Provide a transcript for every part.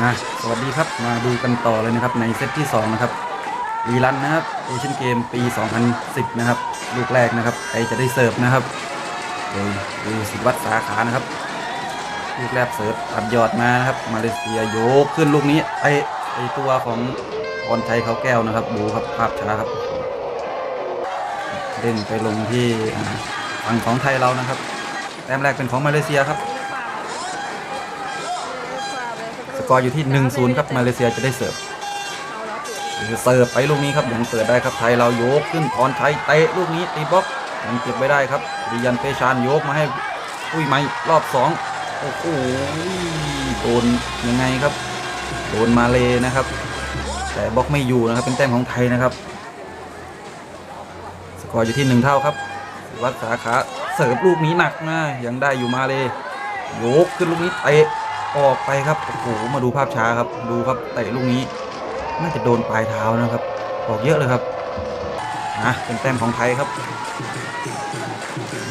อะสวัสดีครับมาดูกันต่อเลยนะครับในเซตที่ 2 นะครับรีรันนะครับเอเชียนเกมปี 2010 นะครับ ลูกแรกนะครับใครจะได้เสิร์ฟนะครับโดยดูสิวัตรสาขานะครับ ลูกแรกเสิร์ฟอัดยอดมานะครับ มาเลเซียโยกขึ้นลูกนี้ไอไอตัวของพรชัยเขาแก้วนะครับ ดูครับภาพช้าครับเด้งไปลงที่อ่าฝั่งของไทยเรานะครับแต้มแรกเป็นของมาเลเซียครับ ส กอร์อยู่ที่ 1-0 ครับมาเลเซียจะได้เสิร์ฟเสิร์ฟไปลูกนี้ครับยังเปิดได้ครับไทยเราโยกขึ้นพรชัยเตะลูกนี้ตีบล็อกยังเก็บไว้ได้ครับดิยันเปชานโยกมาให้อุ้ยไม่รอบสองโอ้โหโดนยังไงครับโดนมาเลนะครับ แต่บล็อกไม่อยู่นะครับเป็นแต้มของไทยนะครับ สกอร์อยู่ที่หนึ่งเท่าครับ วัดสาขาเสิร์ฟลูกนี้หนักนะยังได้อยู่มาเลยโยกขึ้นลูกนี้เตะ ออกไปครับ โอ้โห มาดูภาพช้าครับ ดูครับเตะลูกนี้ น่าจะโดนปลายเท้านะครับ ออกเยอะเลยครับนะเป็นแต้มของไทยครับ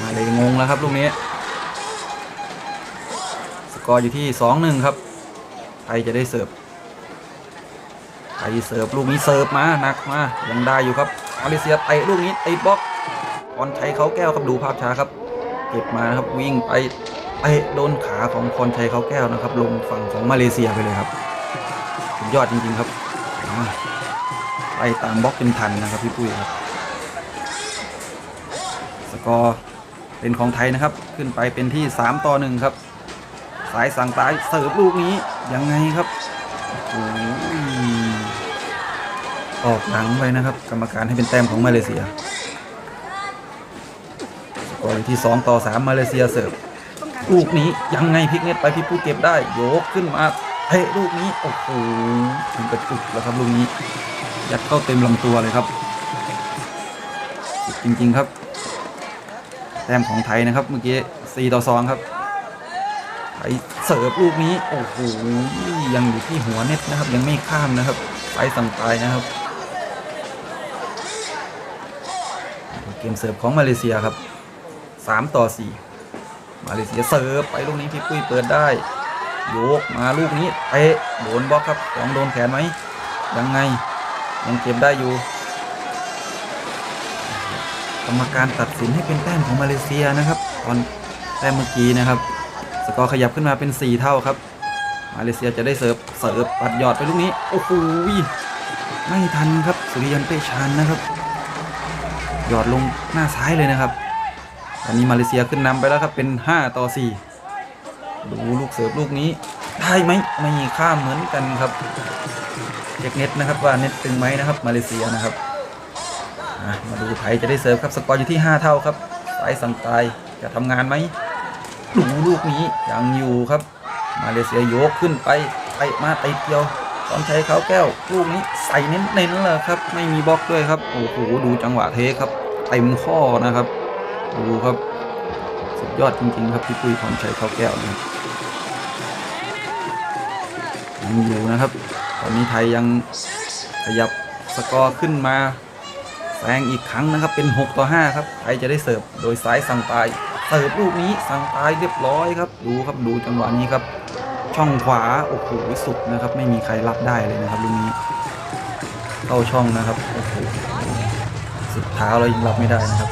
มาเลยงงแล้วครับลูกนี้ สกอร์อยู่ที่สองหนึ่งครับ ไทยจะได้เสิร์ฟ ไทยเสิร์ฟลูกนี้เสิร์ฟมาหนักมา ยังได้อยู่ครับมาเลเซียเตะลูกนี้ติดบล็อกบอลชัยเขาแก้วครับดูภาพช้าครับ เก็บมาครับวิ่งไป เตะโดนขาของพรชัยเขาแก้วนะครับ ลงฝั่งของมาเลเซียไปเลยครับสุดยอดจริงๆครับไปตามบล็อกเป็นทันนะครับพี่ปุ้ยครับสกอร์เป็นของไทยนะครับ ขึ้นไปเป็นที่ 3 ต่อ 1 ครับ สายสั่งตายเสิร์ฟลูกนี้ยังไงครับโอ้ออกหลังไปนะครับ กรรมการให้เป็นแต้มของมาเลเซียสกอร์อยู่ที่ 2 ต่อ 3 มาเลเซียเสิร์ฟ ลูกนี้ยังไงพิกเน็ตไปพี่ผู้เก็บได้โยกขึ้นมาเตะลูกนี้โอ้โหถึงกระจุกแล้วครับลูกนี้ยัดเข้าเต็มลำตัวเลยครับ จริงๆครับ แต้มของไทยนะครับ เมื่อกี้4ต่อ2ครับไทยเสิร์ฟลูกนี้โอ้โหยังอยู่ที่หัวเน็ตนะครับ ยังไม่ข้ามนะครับไปสั่งตายนะครับ เกมเสิร์ฟของมาเลเซียครับ3ต่อ4 มาเลเซียเสิร์ฟไปลูกนี้พี่ปุ้ยเปิดได้โยกมาลูกนี้เตะโดนบล็อกครับของโดนแขนไหมยังไงยังเก็บได้อยู่ กรรมการตัดสินให้เป็นแต้มของมาเลเซียนะครับ ตอนแต้มเมื่อกี้นะครับ สกอร์ขยับขึ้นมาเป็น 4 เท่าครับ มาเลเซียจะได้เสิร์ฟเสิร์ฟปัดยอดไปลูกนี้โอ้โหไม่ทันครับสุริยันเปชานนะครับ หยอดลงหน้าซ้ายเลยนะครับ อนนี้มาเลเซียขึ้นนำไปแล้วครับเป็น 5 ต่อ 4 ดูลูกเสิร์ฟลูกนี้ได้ไหมไม่ข้ามเหมือนกันครับเช็คเน็ตนะครับว่าเน็ตตึงไหมนะครับมาเลเซียนะครับมาดูไทยจะได้เสิร์ฟครับสกอร์อยู่ที่ 5 เท่าครับสายสังตายจะทำงานไหมดูลูกนี้ยังอยู่ครับ มาเลเซียโยกขึ้นไปไปมาติดเดียวตอนใช้เขาแก้วลูกนี้ใส่เน้นๆเลยครับ ไม่มีบล็อกด้วยครับโอ้โหดูจังหวะเทครับเต็มข้อนะครับ ดูครับ สุดยอดจริงๆครับพี่ปุ้ยพรชัยเข้าแก้วนะครับยังอยู่นะครับ ตอนนี้ไทยยังขยับสกอร์ขึ้นมาแซงอีกครั้งนะครับ เป็น 6 ต่อ 5 ครับไทยจะได้เสิร์ฟโดยซ้ายสั่งตายเสิร์ฟลูกนี้สั่งตายเรียบร้อยครับดูครับดูจังหวะนี้ครับ ช่องขวาโอ้โหสุดนะครับ ไม่มีใครรับได้เลยนะครับลูกนี้เข้าช่องนะครับโอ้โหสุดเท้าเรายังรับไม่ได้นะครับ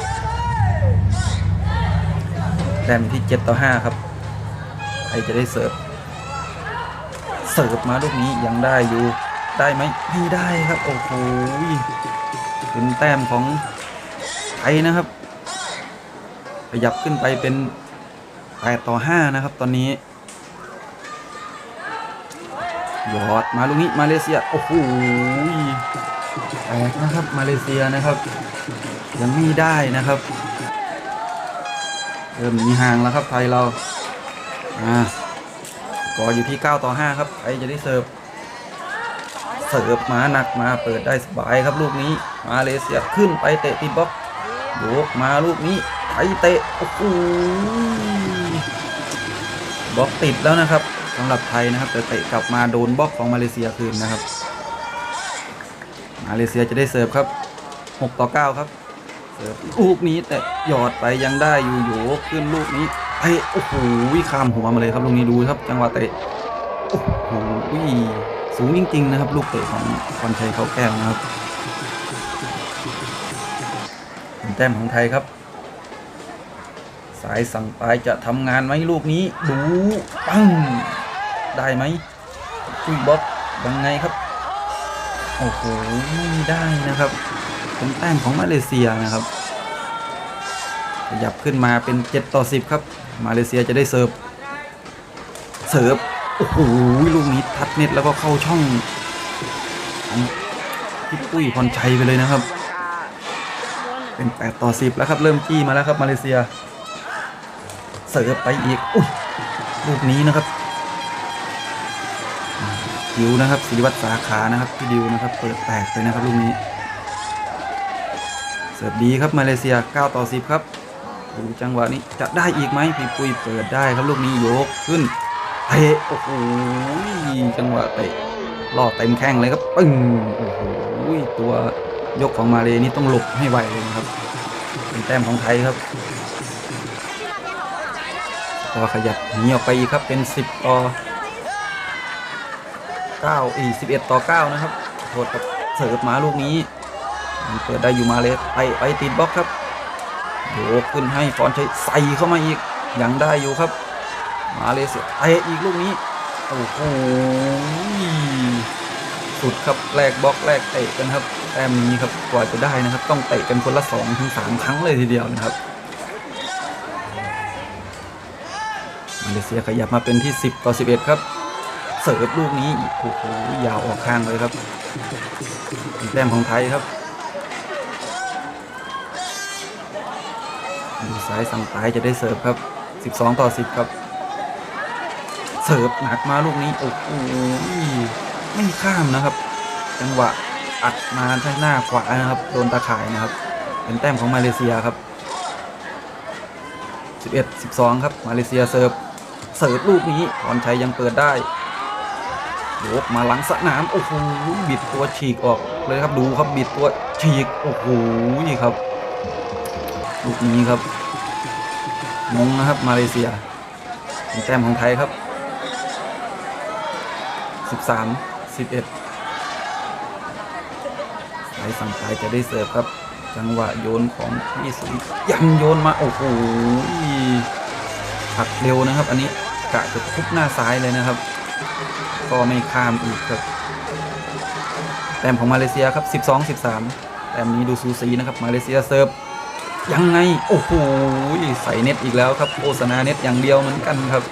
แต้มที่ 7 ต่อ 5 ครับใครจะได้เสิร์ฟ เสิร์ฟมาลูกนี้ยังได้อยู่ ได้ไหมไม่ได้ครับ โอ้โหเป็นแต้มของไทยนะครับ ขยับขึ้นไปเป็น 8 ต่อ 5 นะครับ ตอนนี้ยอดมาลูกนี้มาเลเซีย โอ้โหแตกนะครับมาเลเซียนะครับ ยังไม่ได้นะครับ เริ่มมีห่างแล้วครับไทยเราอ่าก็ออยู่ที่ 9 ต่อ 5 ครับไทยจะได้เสิร์ฟเสิร์ฟมาหนักมาเปิดได้สบายครับลูกนี้ มาเลเซียขึ้นไปเตะติบล็อกโยกมาลูกนี้ไทยเตะโอ้โหบล็อกติดแล้วนะครับสำหรับไทยนะครับแต่เตะกลับมาโดนบล็อกของมาเลเซียคืนนะครับ มาเลเซียจะได้เสิร์ฟครับ 6 ต่อ 9 ครับ ลูกนี้แต่หยอดไปยังได้อยู่โยกขึ้นลูกนี้เตะโอ้โหข้ามหัวมาเลยครับลูกนี้ดูครับ จังหวะเตะโอ้โหโหสูงจริงๆนะครับ ลูกเตะของพรชัยเขาแก้วนะครับเป็นแต้มของไทยครับ สายสั่งปลายจะทำงานไหมลูกนี้ดูปังได้ไหมคุยบล็อกยังไงครับ โอ้โหไม่ได้นะครับ เป็นแต้มของมาเลเซียนะครับ ขยับขึ้นมาเป็น 7 ต่อ 10 ครับ มาเลเซียจะได้เสิร์ฟเสิร์ฟ โอ้โห ลูกนี้ทัดเน็ตแล้วก็เข้าช่องของพี่ปุ้ยพรชัยไปเลยนะครับ เป็น 8 ต่อ 10 แล้วครับ เริ่มจี้มาแล้วครับมาเลเซีย เสิร์ฟไปอีก อุ้ย ลูกนี้นะครับดิวนะครับศิริวัตรสาขานะครับพี่ดิวนะครับ เปิดแตกเลยนะครับลูกนี้ เสิร์ฟดีครับมาเลเซีย 9 ต่อ 10 ครับดูจังหวะนี้จะได้อีกไหมพี่ปุ้ยเปิดได้ครับลูกนี้ยกขึ้นเตะโอ้โหจังหวะเตะล่อเต็มแข้งเลยครับปึ้งโอ้โหตัวยกของมาเลนี่ต้องหลบให้ไวเลยครับเป็นแต้มของไทยครับก็ขยับหนีออกไปอีกครับเป็น 10 ต่อ9อี11 ต่อ 9 นะครับโทษกับเสิร์ฟมาลูกนี้ เปิดได้อยู่มาเลยไปไปติดบล็อกครับโยกขึ้นให้ฟอนชัยใส่เข้ามาอีกยังได้อยู่ครับ มาเลเซียเตะอีกลูกนี้โอ้โหสุดครับแลกบล็อกแลกเตะกันครับแต้มนี้ครับกว่าจะได้นะครับ ต้องเตะกันคนละสองถึงสามครั้งเลยทีเดียวนะครับมาเลเซียขยับมาเป็นที่ 10 ต่อ 11 ครับเสิร์ฟลูกนี้โอ้โหยาวออกข้างเลยครับแต้มของไทยครับ ซ้ายสั่งตายจะได้เสิร์ฟครับ 12 ต่อ 10 ครับ เสิร์ฟหนักมาลูกนี้โอ้โหไม่ข้ามนะครับ จังหวะอัดมาทางหน้าขวานะครับโดนตาข่ายนะครับ เป็นแต้มของมาเลเซียครับ 11 12 ครับมาเลเซียเสิร์ฟเสิร์ฟลูกนี้พรชัยยังเปิดได้โยกมาหลังสนามโอ้โหบิดตัวฉีกออกเลยครับดูครับบิดตัวฉีกโอ้โหครับ ลูกนี้ครับ งงนะครับมาเลเซียเป็นแต้มของไทยครับ 13 11สายสั่งสายจะได้เสิร์ฟครับ จังหวะโยนของพี่สุยังโยนมา โอ้โหผักเร็วนะครับ อันนี้กะจะทุบหน้าซ้ายเลยนะครับ ก็ไม่ข้ามอีกครับ แต้มของมาเลเซียครับ 12 13แต้มนี้ดูสูสีนะครับ มาเลเซียเสิร์ฟ ยังไง โอ้โหใส่เน็ตอีกแล้วครับโฆษณาเน็ตอย่างเดียวเหมือนกันครับ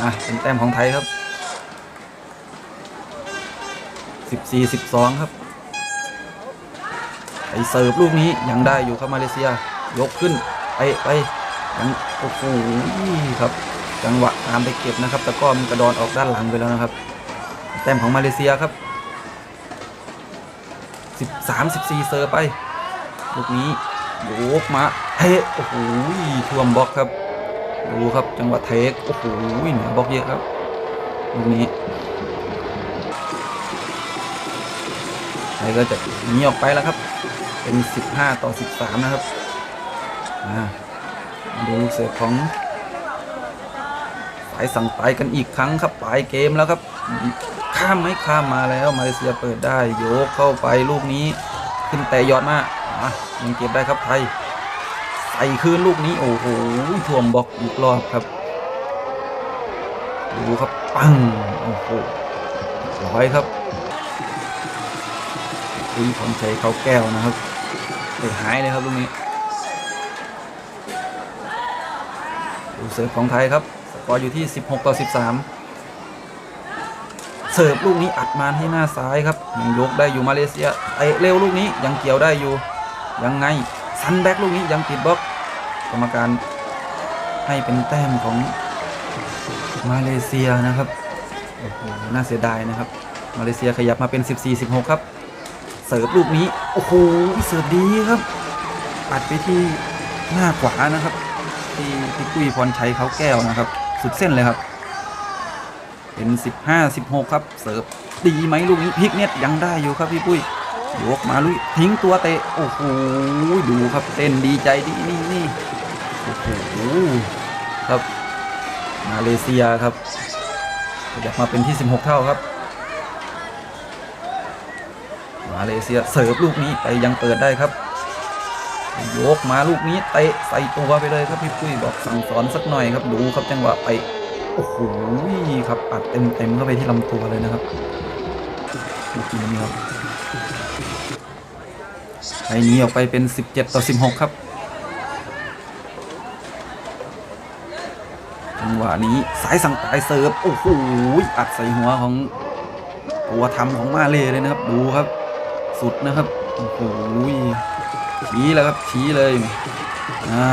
อะเป็นแต้มของไทยครับ14 12 ครับไปเสิร์ฟลูกนี้ยังได้อยู่ครับมาเลเซีย ยกขึ้นไปไปยังโอ้โหครับ จังหวะตามไปเก็บนะครับแต่ก็มันกระดอนออกด้านหลังไปแล้วนะครับ แต้มของมาเลเซียครับ 13 14 เสิร์ฟไป ลูกนี้ โยกมาเทโอ้โหท่วมบล็อกครับ ดูครับจังหวะเทคโอ้โหเหนือบล็อกเยอะครับลูกนี้ไทยก็จะหนีออกไปแล้วครับ เป็น 15 ต่อ 13 นะครับมาดูลูกเสิร์ฟของสายสั่งไปกันอีกครั้งครับปลายเกมแล้วครับข้ามไหมข้ามมาแล้วมาเลเซียเปิดได้โยกเข้าไปลูกนี้ ขึ้นแต่ยอดมาก อะยังเก็บได้ครับไทย ใส่คืนลูกนี้ โอ้โหท่วมบล็อกอีกรอบครับดูครับปังโอ้โหร้อยครับคุยของชัยเขาแก้วนะครับเตะหายเลยครับลูกนี้ดูเสิร์ฟของไทยครับสกอร์อยู่ที่ 16 ต่อ 13 เสิร์ฟลูกนี้อัดมาให้หน้าซ้ายครับยังยกได้อยู่มาเลเซียเตะเร็วลูกนี้ยังเกี่ยวได้อยู่ ยังไงซันแบ็กลูกนี้ยังติดบล็อกกรรมการให้เป็นแต้มของมาเลเซียนะครับโอ้โหน่าเสียดายนะครับ มาเลเซียขยับมาเป็น 14-16 ครับ เสิร์ฟลูกนี้ โอ้โหเสิร์ฟดีครับปัดไปที่หน้าขวานะครับ ที่ที่ปุ้ยพรชัยเขาแก้วนะครับ สุดเส้นเลยครับ เป็น 15-16 ครับ เสิร์ฟดีไหมลูกนี้พลิกเน็ตยังได้อยู่ครับพี่ปุ้ย ยกมาลุยทิ้งตัวเตะโอ้โหดูครับเต้นดีใจดีนี่นี่โอ้โหครับมาเลเซียครับขยับมาเป็นที่ 16 เท่าครับ มาเลเซียเสิร์ฟลูกนี้ไปยังเปิดได้ครับโยกมาลูกนี้เตะใส่ตัวไปเลยครับพี่ปุ้ยบอกสั่งสอนสักหน่อยครับดูครับจังหวะไปโอ้โหครับอัดเต็มเต็มๆเข้าไปที่ลำตัวเลยนะครับลูกนี้ครับ ไอ้นี้ออกไปเป็น 17 ต่อ 16 ครับ จังหวะนี้สายสั่งตายเสิร์ฟ โอ้โห อัดใส่หัวของตัวทำของมาเลเลยนะครับ ดูครับ สุดนะครับ โอ้โหชี้แล้วครับ ชี้เลย อ่า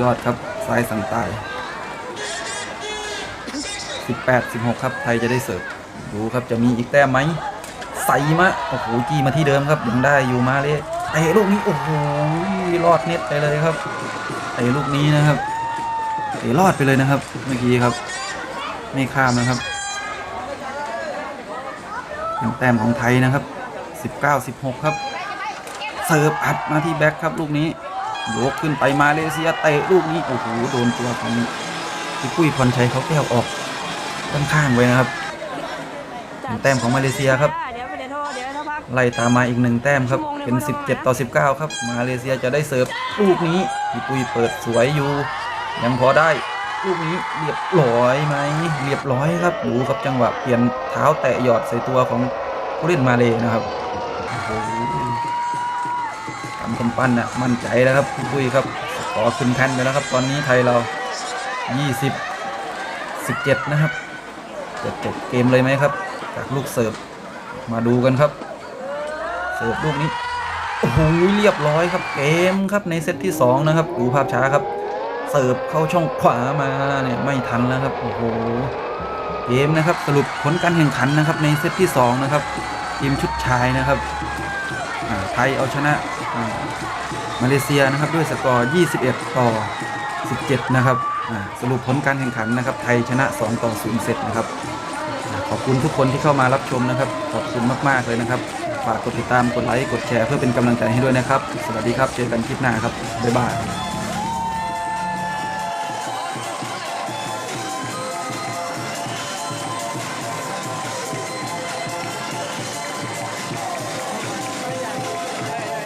ยอดครับสายสั่งตาย 18 16 ครับ ไทยจะได้เสิร์ฟ ดูครับจะมีอีกแต้มไหม ใส่มาโอ้โหจี้มาที่เดิมครับยังได้อยู่มาเลยเตะลูกนี้โอ้โหรอดเน็ตไปเลยครับเตะลูกนี้นะครับเตะรอดไปเลยนะครับ เมื่อกี้ครับ ไม่ข้ามนะครับเป็นแต้มของไทยนะครับ 19 16 ครับเสิร์ฟอัดมาที่แบ็คครับลูกนี้ยกขึ้นไปมาเลเซียเตะลูกนี้โอ้โหโดนตัวของพี่ปุ้ยพรชัยเขาแก้วออกข้างๆไว้นะครับแต้มของมาเลเซียครับ ไล่ตามมาอีกหนึ่งแต้มครับ เป็น 17 ต่อ 19 ครับ มาเลเซียจะได้เสิร์ฟลูกนี้พี่ปุ้ยเปิดสวยอยู่ ยังพอได้ ลูกนี้เรียบร้อยไหมเรียบร้อยครับดูครับจังหวะเปลี่ยนเท้าแตะหยอดใส่ตัวของผู้เล่นมาเลยนะครับโอ้โหกำกำปั้นนะมั่นใจแล้วครับพี่ปุ้ยครับขอขึ้นแท่นไปแล้วครับ ตอนนี้ไทยเรา 20 17 นะครับจะจบเกมเลยไหมครับ จากลูกเสิร์ฟมาดูกันครับ เสิร์ฟลูกนี้โอ้โหเรียบร้อยครับเกมครับในเซตที่ 2 นะครับดูภาพช้าครับ เสิร์ฟเข้าช่องขวามาเนี่ยไม่ทันแล้วครับโอ้โหเกมนะครับสรุปผลการแข่งขันนะครับในเซตที่ 2 นะครับทีมชุดชายนะครับไทยเอาชนะมาเลเซียนะครับด้วยสกอร์ 21 ต่อ 17 นะครับสรุปผลการแข่งขันนะครับ ไทยชนะ 2 ต่อ 0 เซตนะครับ ขอบคุณทุกคนที่เข้ามารับชมนะครับ ขอบคุณมาก ๆ เลยนะครับ ฝากกดติดตามกดไลค์กดแชร์เพื่อเป็นกำลังใจให้ด้วยนะครับ สวัสดีครับ เจอกันคลิปหน้าครับบ๊ายบาย